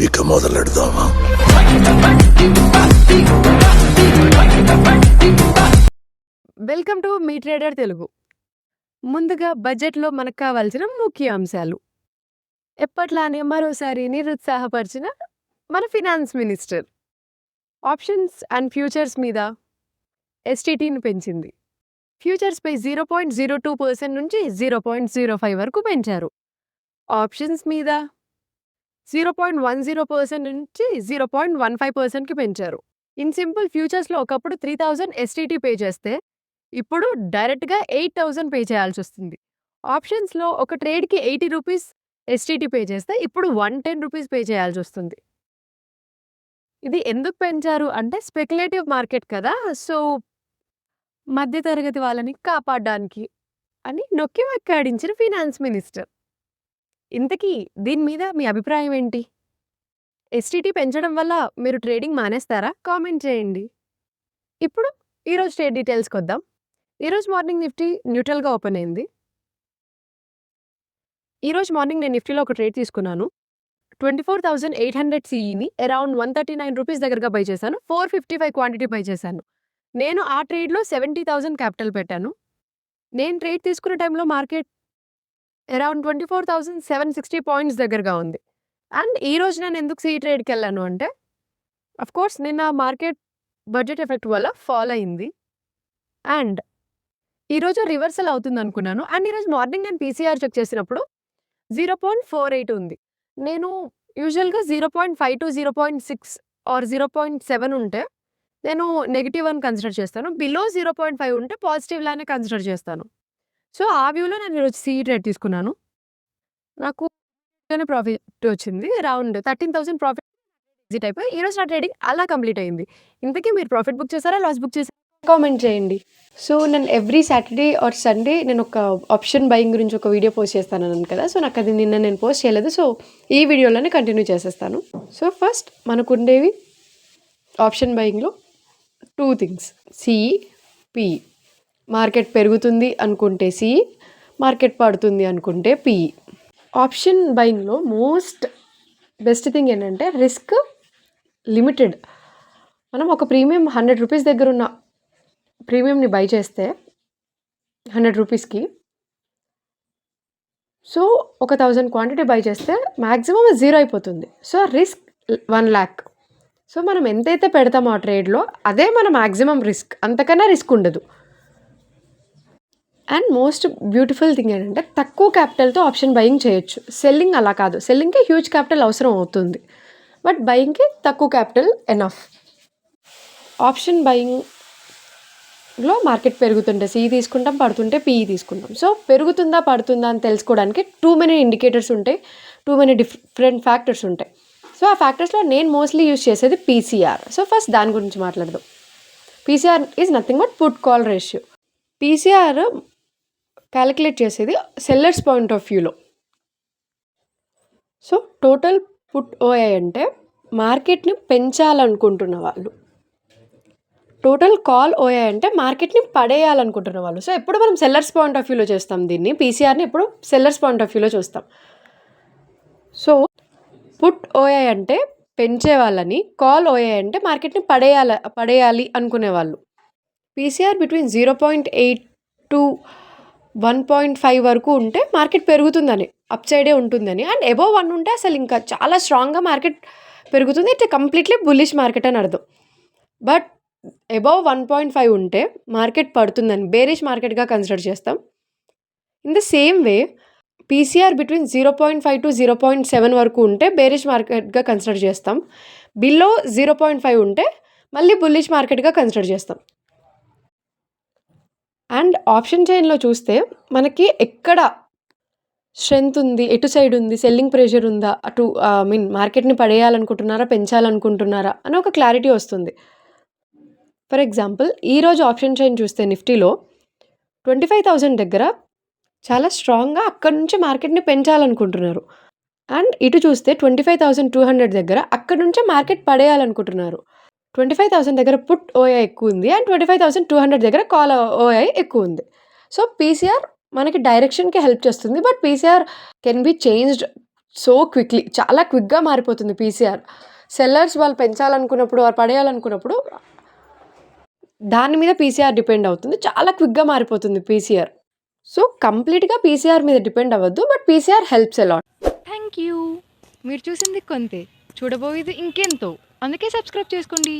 ఇక మొదలెడదామా? Welcome to మీ ట్రేడర్ తెలుగు. ముందుగా బడ్జెట్లో మనకు కావాల్సిన ముఖ్య అంశాలు. ఎప్పట్లానే మరోసారి నిరుత్సాహపరిచిన మన finance minister. Options and futures మీద ఎస్టీటీని పెంచింది. ఫ్యూచర్స్పై zero point zero two percent నుంచి జీరో పాయింట్ జీరో ఫైవ్ వరకు పెంచారు. ఆప్షన్స్ మీద zero point one zero percent నుంచి జీరో పాయింట్ వన్ ఫైవ్ పర్సెంట్కి పెంచారు ఇన్ సింపుల్ ఫ్యూచర్స్లో ఒకప్పుడు త్రీ థౌజండ్ ఎస్టీటీ పే చేస్తే ఇప్పుడు డైరెక్ట్‌గా 8000 పే చేయాల్సి వస్తుంది. ఆప్షన్స్‌లో ఒక ట్రేడ్‌కి 80 రూపీస్ ఎస్టీటీ పే చేస్తే ఇప్పుడు 110 రూపీస్ పే చేయాల్సి వస్తుంది. ఇది ఎందుకు పెంచారు అంటే స్పెక్యులేటివ్ మార్కెట్ కదా! సో, మధ్య తరగతి వాళ్ళని కాపాడడానికి అని నొక్కి వెక్కాడించిన ఫినాన్స్ మినిస్టర్. ఇంతకీ దీని మీద మీ అభిప్రాయం ఏంటి? ఎస్టీటీ పెంచడం వల్ల మీరు ట్రేడింగ్ మానేస్తారా? కామెంట్ చేయండి. ఇప్పుడు ఈరోజు ట్రేడ్ డీటెయిల్స్‌కొద్దాం. ఈరోజు మార్నింగ్ నిఫ్టీ న్యూట్రల్‌గా ఓపెన్ అయింది. ఈరోజు మార్నింగ్ నేను నిఫ్టీలో ఒక ట్రేడ్ తీసుకున్నాను. 24,800 సీఈని అరౌండ్ 139 రూపీస్ దగ్గరగా బై చేశాను. 455 క్వాంటిటీ బై చేశాను. నేను ఆ ట్రేడ్‌లో 70,000 క్యాపిటల్ పెట్టాను. నేను ట్రేడ్ తీసుకున్న టైంలో మార్కెట్ అరౌండ్ 24,760 పాయింట్స్ దగ్గరగా ఉంది. అండ్ ఈ రోజు నేను ఎందుకు సీ ట్రేడ్కి వెళ్ళాను అంటే ఆఫ్‌కోర్స్ నిన్న మార్కెట్ బడ్జెట్ ఎఫెక్ట్ వల్ల ఫాల్ అయింది. అండ్ ఈరోజు రివర్సల్ అవుతుందనుకున్నాను. అండ్ ఈరోజు మార్నింగ్ నేను పీసీఆర్ చెక్ చేసినప్పుడు 0.48 ఉంది. నేను యూజువల్‌గా 0.52, 0.6 ఆర్ 0.7 ఉంటే నేను నెగిటివ్ అని కన్సిడర్ చేస్తాను. బిలో 0.5 ఉంటే పాజిటివ్ లానే కన్సిడర్ చేస్తాను. సో, ఆ వ్యూలో నేను ఈరోజు సీ ట్రేడ్ తీసుకున్నాను. నాకు ప్రాఫిట్ వచ్చింది. అరౌండ్ 13,000 ప్రాఫిట్ ఎగ్జిట్ అయిపోయి ఈరోజు నా ట్రేడింగ్ అలా కంప్లీట్ అయింది. ఇంతకీ మీరు ప్రాఫిట్ బుక్ చేశారా లాస్ బుక్ చేశారా కామెంట్ చేయండి. సో, నేను ఎవ్రీ సాటర్‌డే ఆర్ సండే నేను ఒక ఆప్షన్ బయింగ్ గురించి ఒక వీడియో పోస్ట్ చేస్తానన్నాను కదా! సో, నాకు అది నిన్న నేను పోస్ట్ చేయలేదు. సో, ఈ వీడియోలోనే కంటిన్యూ చేసేస్తాను. సో, ఫస్ట్ మనకుండేవి option బయింగ్‌లో two things CE PE market పెరుగుతుంది అనుకుంటే సి మార్కెట్ పడుతుంది అనుకుంటే పి ఆప్షన్ బయింగ్‌లో మోస్ట్ బెస్ట్ థింగ్ ఏంటంటే రిస్క్ లిమిటెడ్. మనం ఒక ప్రీమియం 100 రూపీస్ దగ్గర ఉన్న ప్రీమియంని బై చేస్తే 100 రూపీస్‌కి సో, ఒక థౌజండ్ క్వాంటిటీ బై చేస్తే మ్యాక్సిమమ్ జీరో అయిపోతుంది. So, risk one lakh so, మనం ఎంతైతే పెడతామో ఆ ట్రేడ్‌లో అదే మన మాక్సిమం రిస్క్. అంతకన్నా రిస్క్ ఉండదు. అండ్ మోస్ట్ బ్యూటిఫుల్ థింగ్ ఏంటంటే తక్కువ క్యాపిటల్‌తో ఆప్షన్ బయింగ్ చేయొచ్చు. సెల్లింగ్ అలా కాదు. సెల్లింగ్‌కి హ్యూజ్ క్యాపిటల్ అవసరం అవుతుంది. బట్ బయింగ్‌కి తక్కువ క్యాపిటల్ ఎనఫ్. ఆప్షన్ బయింగ్‌లో మార్కెట్ పెరుగుతుంటే సిఈ తీసుకుంటాం. పడుతుంటే పిఈ తీసుకుంటాం. సో, పెరుగుతుందా? పడుతుందా? అని తెలుసుకోవడానికి టూ మెనీ ఇండికేటర్స్ ఉంటాయి. టూ మెనీ డిఫరెంట్ ఫ్యాక్టర్స్ ఉంటాయి. సో, ఆ ఫ్యాక్టర్స్‌లో నేను మోస్ట్‌లీ యూజ్ చేసేది పీసీఆర్. సో, ఫస్ట్ దాని గురించి మాట్లాడదాం. PCR is nothing but put call ratio. PCR calculate చేసేది సెల్లర్స్ పాయింట్ ఆఫ్ వ్యూలో. సో, టోటల్ పుట్ ఓఐ అంటే మార్కెట్‌ని పెంచాలనుకుంటున్న వాళ్ళు. టోటల్ కాల్ ఓఐ అంటే మార్కెట్‌ని పడేయాలనుకుంటున్న వాళ్ళు. సో, ఎప్పుడు మనం సెల్లర్స్ పాయింట్ ఆఫ్ వ్యూలో చేస్తాం దీన్ని. పీసీఆర్‌ని ఎప్పుడు సెల్లర్స్ పాయింట్ ఆఫ్ వ్యూలో చూస్తాం. సో, పుట్ ఓఐ అంటే పెంచే వాళ్ళని, కాల్ ఓఐ అంటే మార్కెట్‌ని పడేయాల పడేయాలి అనుకునేవాళ్ళు. పీసీఆర్ బిట్వీన్ 0.8 టు 1.5 వరకు ఉంటే మార్కెట్ పెరుగుతుందని. అప్ సైడే ఉంటుందని. అండ్ ఎబో వన్ ఉంటే అసలు ఇంకా చాలా స్ట్రాంగ్‌గా మార్కెట్ పెరుగుతుంది. ఇట్ కంప్లీట్‌లీ బుల్లిష్ మార్కెట్ అని అర్థం. But above one point five ఉంటే మార్కెట్ పడుతుందని బేరిష్ మార్కెట్‌గా కన్సిడర్ చేస్తాం. In the same way PCR between 0.5 to 0.7 వరకు ఉంటే బేరిష్ మార్కెట్‌గా కన్సిడర్ చేస్తాం. బిలో 0.5 ఉంటే మళ్ళీ బుల్లిష్ మార్కెట్‌గా కన్సిడర్ చేస్తాం. అండ్ ఆప్షన్ చైన్‌లో చూస్తే మనకి ఎక్కడ స్ట్రెంత్ ఉంది? ఎటు సైడ్ ఉంది? సెల్లింగ్ ప్రెషర్ ఉందా? అటు ఐ మీన్ మార్కెట్‌ని పడేయాలనుకుంటున్నారా? పెంచాలనుకుంటున్నారా? అని ఒక క్లారిటీ వస్తుంది. ఫర్ ఎగ్జాంపుల్ ఈరోజు ఆప్షన్ చైన్ చూస్తే నిఫ్టీలో 25,000 దగ్గర చాలా స్ట్రాంగ్‌గా అక్కడి నుంచి మార్కెట్‌ని పెంచాలనుకుంటున్నారు. అండ్ ఇటు చూస్తే 25,200 దగ్గర అక్కడి నుంచే మార్కెట్ పడేయాలనుకుంటున్నారు. 25,000 దగ్గర పుట్ ఓఐ ఎక్కువుంది. అండ్ 25,200 దగ్గర కాల్ ఓఐ ఎక్కువుంది. సో, పీసీఆర్ మనకి డైరెక్షన్‌కి హెల్ప్ చేస్తుంది. But PCR can be changed so quickly చాలా క్విక్గా మారిపోతుంది పీసీఆర్ సెల్లర్స్ వాళ్ళు పెంచాలనుకున్నప్పుడు వారు పడేయాలనుకున్నప్పుడు దాని మీద పీసీఆర్ డిపెండ్ అవుతుంది చాలా క్విక్గా మారిపోతుంది పీసీఆర్ సో కంప్లీట్గా పీసీఆర్ మీద డిపెండ్ అవ్వద్దు but PCR helps a lot thank you మీరు చూసింది కొంతే చూడబోయేది ఇంకెంతో. అందుకే సబ్స్క్రైబ్ చేసుకోండి.